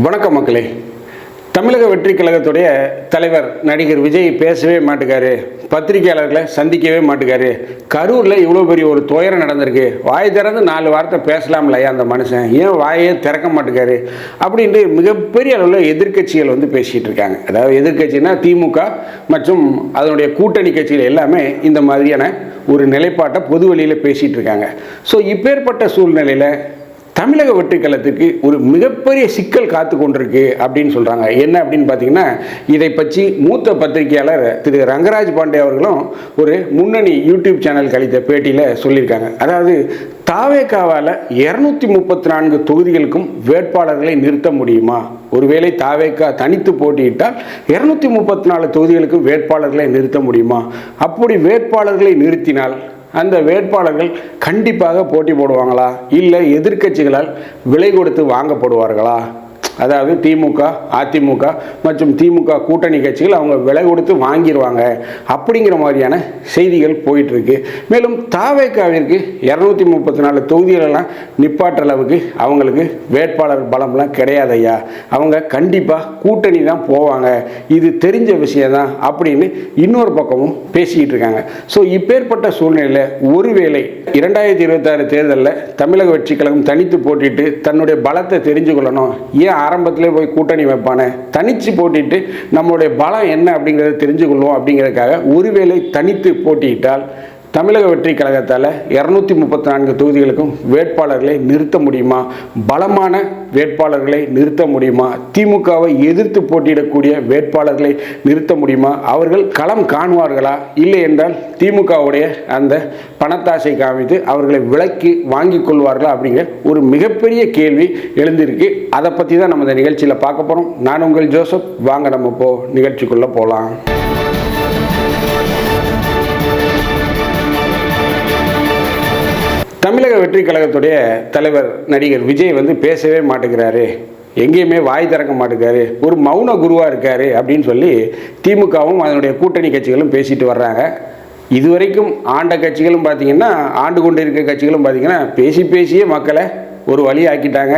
வணக்கம் மக்களே. தமிழக வெற்றி கழகத்துடைய தலைவர் நடிகர் விஜய் பேசவே மாட்டுக்காரு. பத்திரிகையாளர்களை சந்திக்கவே மாட்டுக்காரு. கரூரில் இவ்வளோ பெரிய ஒரு துயரம் நடந்திருக்கு. வாய் திறந்து நாலு வார்த்தை பேசலாம்லையா அந்த மனுஷன். ஏன் வாயே திறக்க மாட்டுக்காரு? அப்படின்ட்டு மிகப்பெரிய அளவில் எதிர்க்கட்சிகள் வந்து பேசிகிட்டு இருக்காங்க. அதாவது எதிர்கட்சினா திமுக மற்றும் அதனுடைய கூட்டணி கட்சிகள் எல்லாமே இந்த மாதிரியான ஒரு நிலைப்பாட்டை பொது வழியில் பேசிகிட்டு இருக்காங்க. ஸோ இப்பேற்பட்ட சூழ்நிலையில் தமிழக வெட்டுக்கலத்துக்கு ஒரு மிகப்பெரிய சிக்கல் காத்து கொண்டிருக்கு அப்படின்னு சொல்கிறாங்க என்ன அப்படின்னு பார்த்தீங்கன்னா இதை பற்றி மூத்த பத்திரிகையாளர் திரு ரங்கராஜ் பாண்டே அவர்களும் ஒரு முன்னணி யூடியூப் சேனல் கழித்த பேட்டியில் சொல்லியிருக்காங்க. அதாவது தாவேக்காவால் இரநூத்தி முப்பத்தி நான்கு தொகுதிகளுக்கும் வேட்பாளர்களை நிறுத்த முடியுமா? ஒருவேளை தாவேக்கா தனித்து போட்டியிட்டால் இரநூத்தி முப்பத்தி நாலு தொகுதிகளுக்கும் வேட்பாளர்களை நிறுத்த முடியுமா? அப்படி வேட்பாளர்களை நிறுத்தினால் அந்த வேட்பாளர்கள் கண்டிப்பாக போட்டி போடுவாங்களா? இல்லை எதிர்க்கட்சிகளால் விலை கொடுத்து வாங்கப்படுவார்களா? அதாவது திமுக அதிமுக மற்றும் திமுக கூட்டணி கட்சிகள் அவங்க விலை கொடுத்து வாங்கிடுவாங்க அப்படிங்கிற மாதிரியான செய்திகள் போயிட்டுருக்கு. மேலும் தாவேக்காவிற்கு இரநூத்தி முப்பத்தி நாலு தொகுதிகளெல்லாம் நிப்பாட்டுற அளவுக்கு அவங்களுக்கு வேட்பாளர் பலம்லாம் கிடையாது ஐயா அவங்க கண்டிப்பாக கூட்டணி தான் போவாங்க. இது தெரிஞ்ச விஷயம் தான் அப்படின்னு இன்னொரு பக்கமும் பேசிக்கிட்டு இருக்காங்க. ஸோ இப்பேற்பட்ட சூழ்நிலையில் ஒருவேளை இரண்டாயிரத்தி இருபத்தாறு தேர்தலில் தமிழக வெற்றி கழகம் தனித்து போட்டிட்டு தன்னுடைய பலத்தை தெரிஞ்சு கொள்ளணும் ஏன் ஆரம்பத்திலே போய் கூட்டணி வைப்பானே? தனித்து போட்டிட்டு நம்மளுடைய பலம் என்ன அப்படிங்கிறத தெரிஞ்சு கொள்வோம் அப்படிங்கிறதுக்காக ஒருவேளை தனித்து போட்டியிட்டால் தமிழக வெற்றி கழகத்தால் இரநூத்தி முப்பத்தி நான்கு தொகுதிகளுக்கும் வேட்பாளர்களை நிறுத்த முடியுமா? பலமான வேட்பாளர்களை நிறுத்த முடியுமா? திமுகவை எதிர்த்து போட்டியிடக்கூடிய வேட்பாளர்களை நிறுத்த முடியுமா? அவர்கள் களம் காணுவார்களா? இல்லை என்றால் திமுகவுடைய அந்த பணத்தாசை காமித்து அவர்களை விலக்கி வாங்கி கொள்வார்களா அப்படிங்கிற ஒரு மிகப்பெரிய கேள்வி எழுந்திருக்கு. அதை பற்றி தான் நம்ம இந்த நிகழ்ச்சியில் பார்க்க போகிறோம் நான் உங்கள் ஜோசப். வாங்க நம்ம இப்போ நிகழ்ச்சிக்குள்ளே போகலாம் தமிழக வெற்றி கழகத்துடைய தலைவர் நடிகர் விஜய் வந்து பேசவே மாட்டேங்கிறாரு. எங்கேயுமே வாய் திறக்க மாட்டேங்கிறாரு. ஒரு மௌன குருவாக இருக்காரு அப்படின்னு சொல்லி திமுகவும் அதனுடைய கூட்டணி கட்சிகளும் பேசிட்டு வர்றாங்க. இதுவரைக்கும் ஆண்ட கட்சிகளும் பார்த்தீங்கன்னா ஆண்டு கொண்டு இருக்க கட்சிகளும் பார்த்தீங்கன்னா பேசி பேசியே மக்களை ஒரு வழி ஆக்கிட்டாங்க.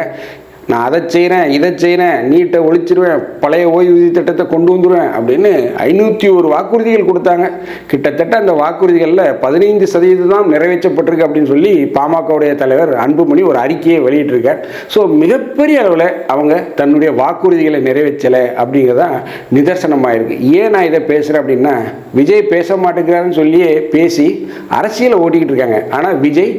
நான் அதை செய்கிறேன் இதை செய்கிறேன் நீட்டை ஒழிச்சிருவேன் பழைய ஓய்வூதிய திட்டத்தை கொண்டு வந்துடுவேன் அப்படின்னு ஐநூற்றி ஒரு வாக்குறுதிகள் கொடுத்தாங்க. கிட்டத்தட்ட அந்த வாக்குறுதிகளில் பதினைந்து சதவீதம் தான் நிறைவேற்றப்பட்டிருக்கு அப்படின்னு சொல்லி பாமகவுடைய தலைவர் அன்புமணி ஒரு அறிக்கையை வெளியிட்டிருக்கார். ஸோ மிகப்பெரிய அளவில் அவங்க தன்னுடைய வாக்குறுதிகளை நிறைவேற்றலை அப்படிங்கிறதான் நிதர்சனமாக இருக்குது ஏன் நான் இதை பேசுகிறேன் அப்படின்னா விஜய் பேச மாட்டேங்கிறாருன்னு சொல்லியே பேசி அரசியலை ஓட்டிக்கிட்டு இருக்காங்க. ஆனால் விஜய்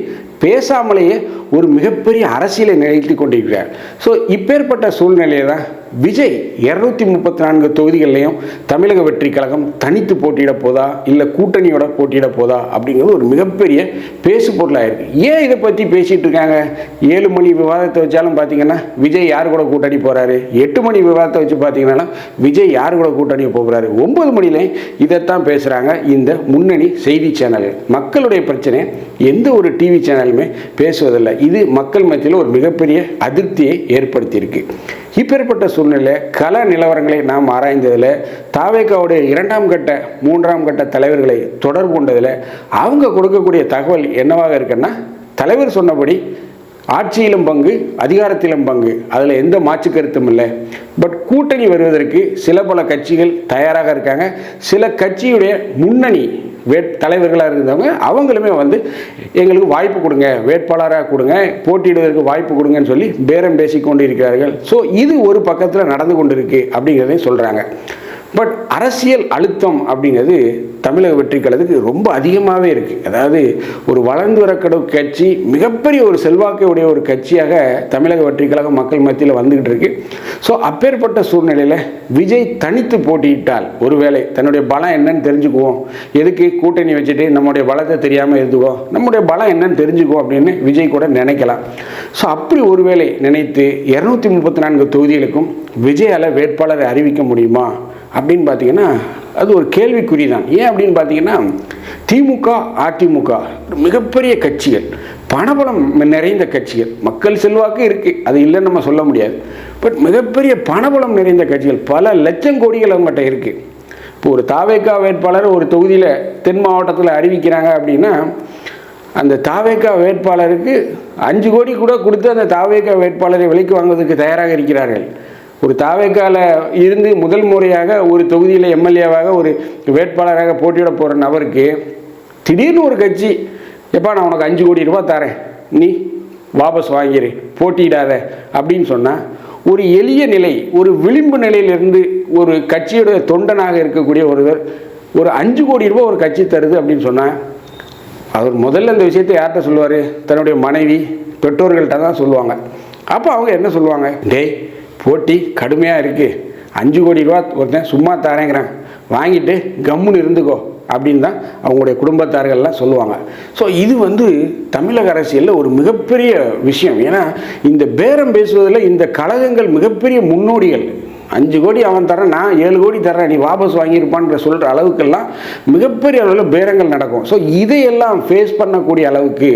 பேசாமலேயே ஒரு மிகப்பெரிய அரசியலை நிகழ்த்தி கொண்டிருக்கிறார். ஸோ இப்பேற்பட்ட சூழ்நிலையை தான் விஜய் இரநூத்தி முப்பத்தி நான்கு தொகுதிகள்லையும் தமிழக வெற்றி கழகம் தனித்து போட்டியிட போதா இல்லை கூட்டணியோட போட்டியிட போதா அப்படிங்கிறது ஒரு மிகப்பெரிய பேசு பொருளாக இருக்குது ஏன் இதை பற்றி பேசிகிட்டு இருக்காங்க? ஏழு மணி விவாதத்தை வச்சாலும் பார்த்தீங்கன்னா விஜய் யார் கூட கூட்டணி போகிறாரு எட்டு மணி விவாதத்தை வச்சு பார்த்தீங்கன்னா விஜய் யார் கூட கூட்டணி போகிறாரு? ஒன்பது மணிலையும் இதைத்தான் பேசுகிறாங்க இந்த முன்னணி செய்தி சேனல். மக்களுடைய பிரச்சனை எந்த ஒரு டிவி சேனலுமே பேசுவதில்லை. இது மக்கள் மத்தியில் ஒரு மிகப்பெரிய அதிருப்தியை ஏற்படுத்தியிருக்கு. இப்பேற்பட்ட சூழ்நிலை கல நிலவரங்களை நாம் ஆராய்ந்ததில் தாவேக்காவுடைய இரண்டாம் கட்ட மூன்றாம் கட்ட தலைவர்களை தொடர்பு கொண்டதில் அவங்க கொடுக்கக்கூடிய தகவல் என்னவாக இருக்குன்னா தலைவர் சொன்னபடி ஆட்சியிலும் பங்கு அதிகாரத்திலும் பங்கு. அதில் எந்த மாற்று கருத்தும் இல்லை. பட் கூட்டணி வருவதற்கு சில பல கட்சிகள் தயாராக இருக்காங்க. சில கட்சியுடைய முன்னணி வேட் தலைவர்களாக இருந்தவங்க அவங்களுமே வந்து எங்களுக்கு வாய்ப்பு கொடுங்க வேட்பாளராக கொடுங்க போட்டியிடுவதற்கு வாய்ப்பு கொடுங்கன்னு சொல்லி பேரம் பேசி கொண்டு இருக்கிறார்கள் ஸோ இது ஒரு பக்கத்தில் நடந்து கொண்டு இருக்குது அப்படிங்கிறதையும் சொல்கிறாங்க பட் அரசியல் அழுத்தம் அப்படிங்கிறது தமிழக வெற்றி கழகத்துக்கு ரொம்ப அதிகமாகவே இருக்குது அதாவது ஒரு வளர்ந்து வரக்கூடிய கட்சி மிகப்பெரிய ஒரு செல்வாக்கையுடைய ஒரு கட்சியாக தமிழக வெற்றி கழகம் மக்கள் மத்தியில் வந்துக்கிட்டு இருக்கு. ஸோ அப்பேற்பட்ட சூழ்நிலையில் விஜய் தனித்து போட்டியிட்டால் ஒருவேளை தன்னுடைய பலம் என்னன்னு தெரிஞ்சுக்குவோம். எதுக்கு கூட்டணி வச்சுட்டு நம்முடைய பலத்தை தெரியாமல் இருந்துக்குவோம் நம்முடைய பலம் என்னன்னு தெரிஞ்சுக்குவோம் அப்படின்னு விஜய் கூட நினைக்கலாம். ஸோ அப்படி ஒருவேளை நினைத்து இரநூத்தி முப்பத்தி நான்கு தொகுதிகளுக்கும் விஜயால் வேட்பாளரை அறிவிக்க முடியுமா? அப்படின்னு பார்த்தீங்கன்னா அது ஒரு கேள்விக்குறி தான் ஏன் அப்படின்னு பார்த்தீங்கன்னா திமுக அதிமுக மிகப்பெரிய கட்சிகள் பணபலம் நிறைந்த கட்சிகள் மக்கள் செல்வாக்கு இருக்குது அது இல்லைன்னு நம்ம சொல்ல முடியாது. பட் மிகப்பெரிய பணபலம் நிறைந்த கட்சிகள் பல லட்சம் கோடிகள் அவங்ககிட்ட இருக்குது இப்போ ஒரு தாவேக்கா வேட்பாளர் ஒரு தொகுதியில் தென் மாவட்டத்தில் அறிவிக்கிறாங்க அப்படின்னா அந்த தாவேக்கா வேட்பாளருக்கு அஞ்சு கோடி கூட கொடுத்து அந்த தாவேக்கா வேட்பாளரை விலைக்கு வாங்குவதற்கு தயாராக இருக்கிறார்கள். ஒரு தாவேக்கால இருந்து முதல் முறையாக ஒரு தொகுதியில் எம்எல்ஏவாக ஒரு வேட்பாளராக போட்டியிட போகிற நபருக்கு திடீர்னு ஒரு கட்சி எப்பா நான் உனக்கு அஞ்சு கோடி ரூபா தரேன். நீ வாபஸ் வாங்கிரு. போட்டியிடாத. அப்படின்னு சொன்னால் ஒரு எளிய நிலை ஒரு விளிம்பு நிலையிலிருந்து ஒரு கட்சியுடைய தொண்டனாக இருக்கக்கூடிய ஒருவர் ஒரு அஞ்சு கோடி ரூபாய் ஒரு கட்சி தருது அப்படின்னு சொன்னால் அவர் முதல்ல இந்த விஷயத்தை யார்கிட்ட சொல்லுவார்? தன்னுடைய மனைவி பெற்றோர்கள்ட்ட தான் சொல்லுவாங்க. அப்போ அவங்க என்ன சொல்லுவாங்க? டேய் போட்டி கடுமையாக இருக்குது அஞ்சு கோடி ரூபா ஒருத்தன் சும்மா தரேங்கிறான். வாங்கிட்டு கம்முன்னு இருந்துக்கோ அப்படின்னு தான் அவங்களுடைய குடும்பத்தார்கள்லாம் சொல்லுவாங்க. ஸோ இது வந்து தமிழக அரசியலில் ஒரு மிகப்பெரிய விஷயம். ஏன்னா இந்த பேரம் பேசுவதில் இந்த கழகங்கள் மிகப்பெரிய முன்னோடிகள். அஞ்சு கோடி அவன் தரேன் நான் ஏழு கோடி தரேன் நீ வாபஸ் வாங்கியிருப்பான்ற சொல்கிற அளவுக்கெல்லாம் மிகப்பெரிய அளவில் பேரங்கள் நடக்கும். ஸோ இதையெல்லாம் ஃபேஸ் பண்ணக்கூடிய அளவுக்கு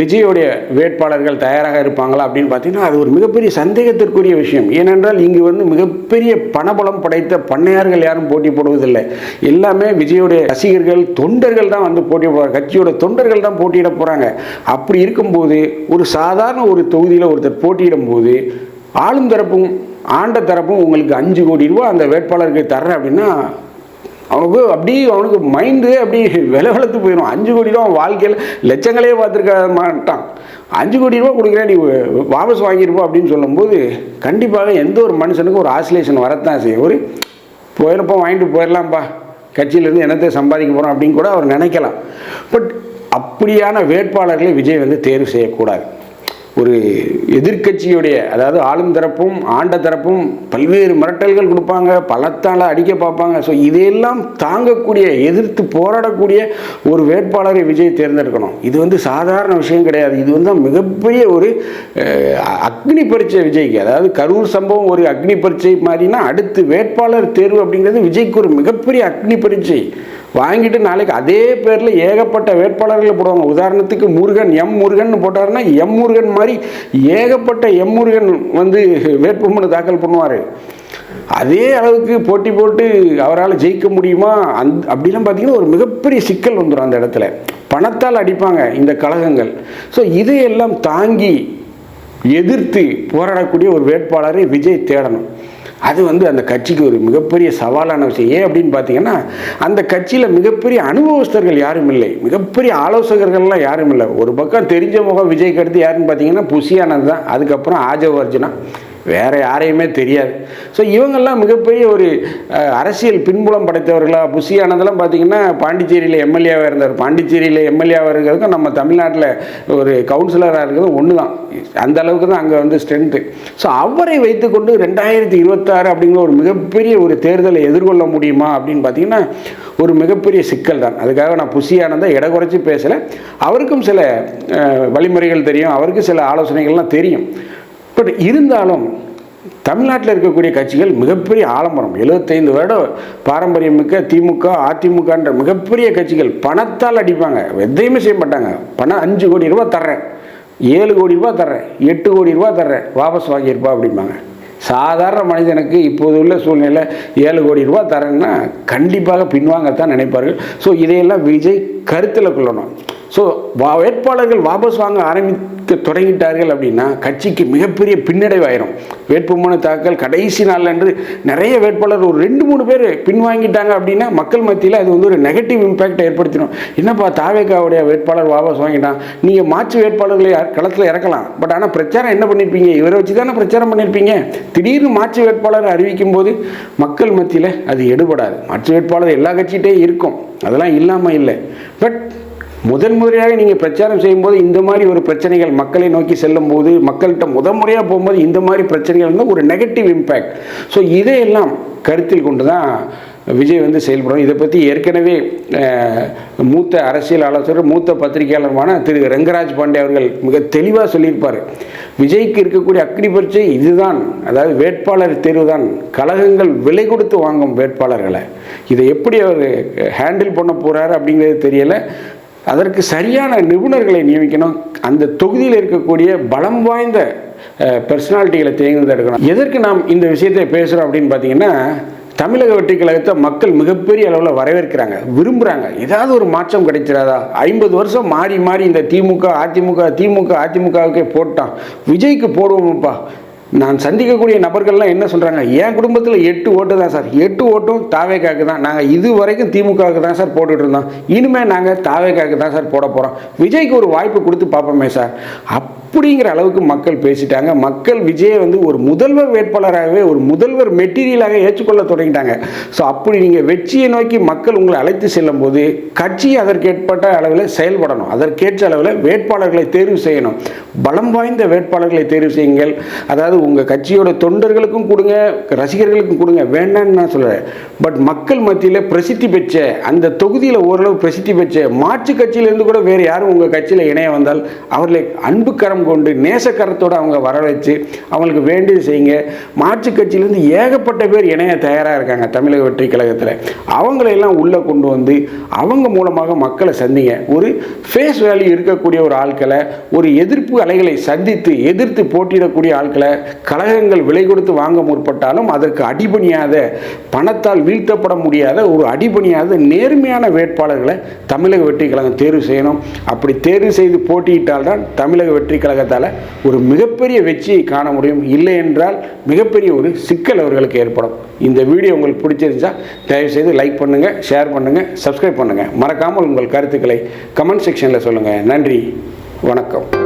விஜயோடைய வேட்பாளர்கள் தயாராக இருப்பாங்களா அப்படின்னு பார்த்தீங்கன்னா அது ஒரு மிகப்பெரிய சந்தேகத்திற்குரிய விஷயம். ஏனென்றால் இங்கு வந்து மிகப்பெரிய பணபலம் படைத்த பண்ணையார்கள் யாரும் போட்டி போடுவதில்லை. எல்லாமே விஜயோடைய ரசிகர்கள் தொண்டர்கள் தான் வந்து போட்டி போடுறாங்க கட்சியோட தொண்டர்கள் தான் போட்டியிட போகிறாங்க அப்படி இருக்கும்போது ஒரு சாதாரண ஒரு தொகுதியில் ஒருத்தர் போட்டியிடும் போது ஆளும் தரப்பும் ஆண்ட தரப்பும் உங்களுக்கு அஞ்சு கோடி ரூபா அந்த வேட்பாளருக்கு தர்றேன் அப்படின்னா அவனுக்கு அப்படியே அவனுக்கு மைண்டு அப்படி வில வளர்த்து போயிடும் அஞ்சு கோடி ரூபா அவன் வாழ்க்கையில் லட்சங்களே பார்த்துருக்க மாட்டான். அஞ்சு கோடி ரூபா கொடுக்குறேன் நீ வாபஸ் வாங்கியிருப்போம் அப்படின்னு சொல்லும்போது கண்டிப்பாக எந்த ஒரு மனுஷனுக்கும் ஒரு ஆசிலேஷன் வரத்தான் செய்யும். ஒரு போயிருப்போம் வாங்கிட்டு போயிடலாம்ப்பா கட்சியிலேருந்து என்னத்தை சம்பாதிக்க போகிறோம் அப்படின்னு கூட அவர் நினைக்கலாம். பட் அப்படியான வேட்பாளர்களை விஜய் வந்து தேர்வு செய்யக்கூடாது. ஒரு எதிர்க்கட்சியுடைய அதாவது ஆளும் தரப்பும் ஆண்ட தரப்பும் பல்வேறு மிரட்டல்கள் கொடுப்பாங்க பலத்தால் அடிக்க பார்ப்பாங்க. ஸோ இதையெல்லாம் தாங்கக்கூடிய எதிர்த்து போராடக்கூடிய ஒரு வேட்பாளரை விஜய் தேர்ந்தெடுக்கணும். இது வந்து சாதாரண விஷயம் கிடையாது. இது வந்து மிகப்பெரிய ஒரு அக்னி பரீட்சை விஜய்க்கு. அதாவது கரூர் சம்பவம் ஒரு அக்னி பரீட்சை மாதிரினா அடுத்து வேட்பாளர் தேர்வு அப்படிங்கிறது விஜய்க்கு ஒரு மிகப்பெரிய அக்னி பரீட்சை. வாங்கிட்டு நாளைக்கு அதே பேரில் ஏகப்பட்ட வேட்பாளர்களை போடுவாங்க. உதாரணத்துக்கு முருகன் எம் முருகன் போட்டாருன்னா எம் முருகன் மாதிரி ஏகப்பட்ட எம் முருகன் வந்து வேட்புமனு தாக்கல் பண்ணுவார். அதே அளவுக்கு போட்டி போட்டு அவரால் ஜெயிக்க முடியுமா? அந் அப்படிலாம் பார்த்தீங்கன்னா ஒரு மிகப்பெரிய சிக்கல் வந்துடும் அந்த இடத்துல. பணத்தால் அடிப்பாங்க இந்த கழகங்கள். ஸோ இதையெல்லாம் தாங்கி எதிர்த்து போராடக்கூடிய ஒரு வேட்பாளரை விஜய் தேடணும். அது வந்து அந்த கட்சிக்கு ஒரு மிகப்பெரிய சவாலான விஷயம். ஏன் அப்படின்னு பார்த்தீங்கன்னா அந்த கட்சியில் மிகப்பெரிய அனுபவஸ்தர்கள் யாரும் இல்லை. மிகப்பெரிய ஆலோசகர்கள்லாம் யாரும் இல்லை. ஒரு பக்கம் தெரிஞ்ச முகம் விஜய்க்கு அடுத்து யாருன்னு பார்த்தீங்கன்னா புஷியானது தான். அதுக்கப்புறம் ஆஜவர்ஜனா. வேறு யாரையுமே தெரியாது. ஸோ இவங்கெல்லாம் மிகப்பெரிய ஒரு அரசியல் பின்புலம் படைத்தவர்களாக புஷியானதெல்லாம் பார்த்தீங்கன்னா பாண்டிச்சேரியில் எம்எல்ஏவாக இருந்தார். பாண்டிச்சேரியில் எம்எல்ஏவாக இருக்கிறதுக்கும் நம்ம தமிழ்நாட்டில் ஒரு கவுன்சிலராக இருக்கிறதும் ஒன்று தான் அந்த அளவுக்கு தான் அங்கே வந்து ஸ்ட்ரென்த்து ஸோ அவரை வைத்துக்கொண்டு ரெண்டாயிரத்தி இருபத்தாறு அப்படிங்கிற ஒரு மிகப்பெரிய ஒரு தேர்தலை எதிர்கொள்ள முடியுமா அப்படின்னு பார்த்தீங்கன்னா ஒரு மிகப்பெரிய சிக்கல் தான். அதுக்காக நான் புஷியானதை இட குறைச்சி பேசலை. அவருக்கும் சில வழிமுறைகள் தெரியும். அவருக்கு சில ஆலோசனைகள்லாம் தெரியும். பட் இருந்தாலும் தமிழ்நாட்டில் இருக்கக்கூடிய கட்சிகள் மிகப்பெரிய ஆலம்பரம் எழுபத்தைந்து வருடம் பாரம்பரியமிக்க திமுக அதிமுகன்ற மிகப்பெரிய கட்சிகள் பணத்தால் அடிப்பாங்க. எதையுமே செய்ய மாட்டாங்க. பணம் அஞ்சு கோடி ரூபா தர்றேன். ஏழு கோடி ரூபா தர்றேன். எட்டு கோடி ரூபா தர்றேன். வாபஸ் வாங்கியிருப்பா அப்படிம்பாங்க. சாதாரண மனிதனுக்கு இப்போது உள்ள சூழ்நிலை ஏழு கோடி ரூபா தரேன்னா கண்டிப்பாக பின்வாங்கத்தான் நினைப்பார்கள். ஸோ இதையெல்லாம் விஜய் கருத்தில் கொள்ளணும். ஸோ வா வேட்பாளர்கள் வாபஸ் வாங்க ஆரம்பி தொடங்கிட்டார்கள் அப்படின்னா கட்சிக்கு மிகப்பெரிய பின்னடைவாயிரும். வேட்புமனு தாக்கல் கடைசி நாள் என்று நிறைய வேட்பாளர் ஒரு ரெண்டு மூணு பேர் பின்வாங்கிட்டாங்க அப்படின்னா மக்கள் மத்தியில் அது வந்து ஒரு நெகட்டிவ் இம்பேக்டை ஏற்படுத்திடும். என்னப்பா தாவேக்காவுடைய வேட்பாளர் வாபஸ் வாங்கிட்டான்? நீங்கள் மாற்று வேட்பாளர்களை களத்தில் இறக்கலாம். பட் ஆனால் பிரச்சாரம் என்ன பண்ணியிருப்பீங்க இவரை வச்சு தானே பிரச்சாரம் பண்ணியிருப்பீங்க திடீர்னு மாற்று வேட்பாளர் அறிவிக்கும் போது மக்கள் மத்தியில் அது எடுபடாது. மாற்று வேட்பாளர் எல்லா கட்சிகிட்டே இருக்கும். அதெல்லாம் இல்லாமல் இல்லை. பட் முதன் முறையாக நீங்கள் பிரச்சாரம் செய்யும்போது இந்த மாதிரி ஒரு பிரச்சனைகள் மக்களை நோக்கி செல்லும் போது மக்கள்கிட்ட முதன் முறையாக போகும்போது இந்த மாதிரி பிரச்சனைகள் வந்து ஒரு நெகட்டிவ் இம்பேக்ட் ஸோ இதையெல்லாம் கருத்தில் கொண்டு தான் விஜய் வந்து செயல்படும் இதை பற்றி ஏற்கனவே மூத்த அரசியல் ஆலோசகர் மூத்த பத்திரிகையாளருமான திரு ரங்கராஜ் பாண்டே அவர்கள் மிக தெளிவாக சொல்லியிருப்பார். விஜய்க்கு இருக்கக்கூடிய அக்னி பரீட்சை இதுதான். அதாவது வேட்பாளர் தேர்வு தான் கழகங்கள் விலை கொடுத்து வாங்கும் வேட்பாளர்களை. இதை எப்படி அவர் ஹேண்டில் பண்ண போகிறாரு அப்படிங்கிறது தெரியலை. அதற்கு சரியான நிபுணர்களை நியமிக்கணும். அந்த தொகுதியில் இருக்கக்கூடிய பலம் வாய்ந்த பர்சனாலிட்டிகளை தேர்ந்தெடுக்கணும். எதற்கு நாம் இந்த விஷயத்தை பேசுகிறோம் அப்படின்னு பார்த்தீங்கன்னா தமிழக வெற்றி கழகத்தை மக்கள் மிகப்பெரிய அளவில் வரவேற்கிறாங்க விரும்புகிறாங்க ஏதாவது ஒரு மாற்றம் கிடைச்சிடாதா? ஐம்பது வருஷம் மாறி மாறி இந்த திமுக அதிமுக திமுக அதிமுகவுக்கே போட்டான். விஜய்க்கு போடுவோம்ப்பா. நான் சந்திக்கக்கூடிய நபர்கள்லாம் என்ன சொல்கிறாங்க என் குடும்பத்தில் எட்டு ஓட்டு தான் சார். எட்டு ஓட்டும் தாவேக்காக்கு தான். நாங்கள் இது வரைக்கும் திமுகவுக்கு தான் சார் போட்டுட்டு இருந்தோம். இனிமேல் நாங்கள் தாவேக்காக்கு தான் சார் போட போகிறோம் விஜய்க்கு ஒரு வாய்ப்பு கொடுத்து பார்ப்போமே சார். அப்படிங்கிற அளவுக்கு மக்கள் பேசிட்டாங்க. மக்கள் விஜயை வந்து ஒரு முதல்வர் வேட்பாளராகவே ஒரு முதல்வர் மெட்டீரியலாக ஏற்றுக்கொள்ள தொடங்கிட்டாங்க. ஸோ அப்படி நீங்கள் வெற்றியை நோக்கி மக்கள் உங்களை அழைத்து செல்லும் போது கட்சி அதற்கேற்பட்ட அளவில் செயல்படணும். அதற்கேற்ற அளவில் வேட்பாளர்களை தேர்வு செய்யணும். பலம் வாய்ந்த வேட்பாளர்களை தேர்வு செய்யுங்கள். அதாவது உங்கள் கட்சியோட தொண்டர்களுக்கும் கொடுங்க ரசிகர்களுக்கும் கொடுங்க. வேண்டாம்னு நான் சொல்கிறேன் பட் மக்கள் மத்தியில் பிரசித்தி பெற்ற அந்த தொகுதியில் ஓரளவு பிரசித்தி பெற்ற மாற்று கட்சியிலேருந்து கூட வேறு யாரும் உங்கள் கட்சியில் இணைய வந்தால் அவர்களை அன்பு கொண்டு நேசக்கரத்தோடு அவங்க வர வச்சு அவங்களுக்கு வேண்டியது செய்யுங்க. மாற்றுக் கட்சியிலேருந்து ஏகப்பட்ட பேர் இணைய தயாராக இருக்காங்க தமிழக வெற்றி கழகத்தில். அவங்களையெல்லாம் உள்ளே கொண்டு வந்து அவங்க மூலமாக மக்களை சந்திங்க. ஒரு ஃபேஸ் வேல்யூ இருக்கக்கூடிய ஒரு ஆட்களை ஒரு எதிர்ப்பு அலைகளை சந்தித்து எதிர்த்து போட்டியிடக்கூடிய ஆட்களை கழகங்கள் விலை கொடுத்து வாங்க முற்பட்டாலும் அதற்கு அடிபணியாத பணத்தால் வீழ்த்தப்பட முடியாத ஒரு அடிபணியாத நேர்மையான வேட்பாளர்களை தமிழக வெற்றி கழகம் தேர்வு செய்யணும். அப்படி தேர்வு செய்து போட்டியிட்டால்தான் தமிழக வெற்றி கழகத்தால் ஒரு மிகப்பெரிய வெற்றியை காண முடியும். இல்லை என்றால் மிகப்பெரிய ஒரு சிக்கல் அவர்களுக்கு ஏற்படும். இந்த வீடியோ உங்களுக்கு பிடிச்சிருந்துச்சா தயவுசெய்து லைக் பண்ணுங்கள் ஷேர் பண்ணுங்கள் சப்ஸ்கிரைப் பண்ணுங்கள் மறக்காமல் உங்கள் கருத்துக்களை கமெண்ட் செக்ஷனில் சொல்லுங்கள் நன்றி வணக்கம்.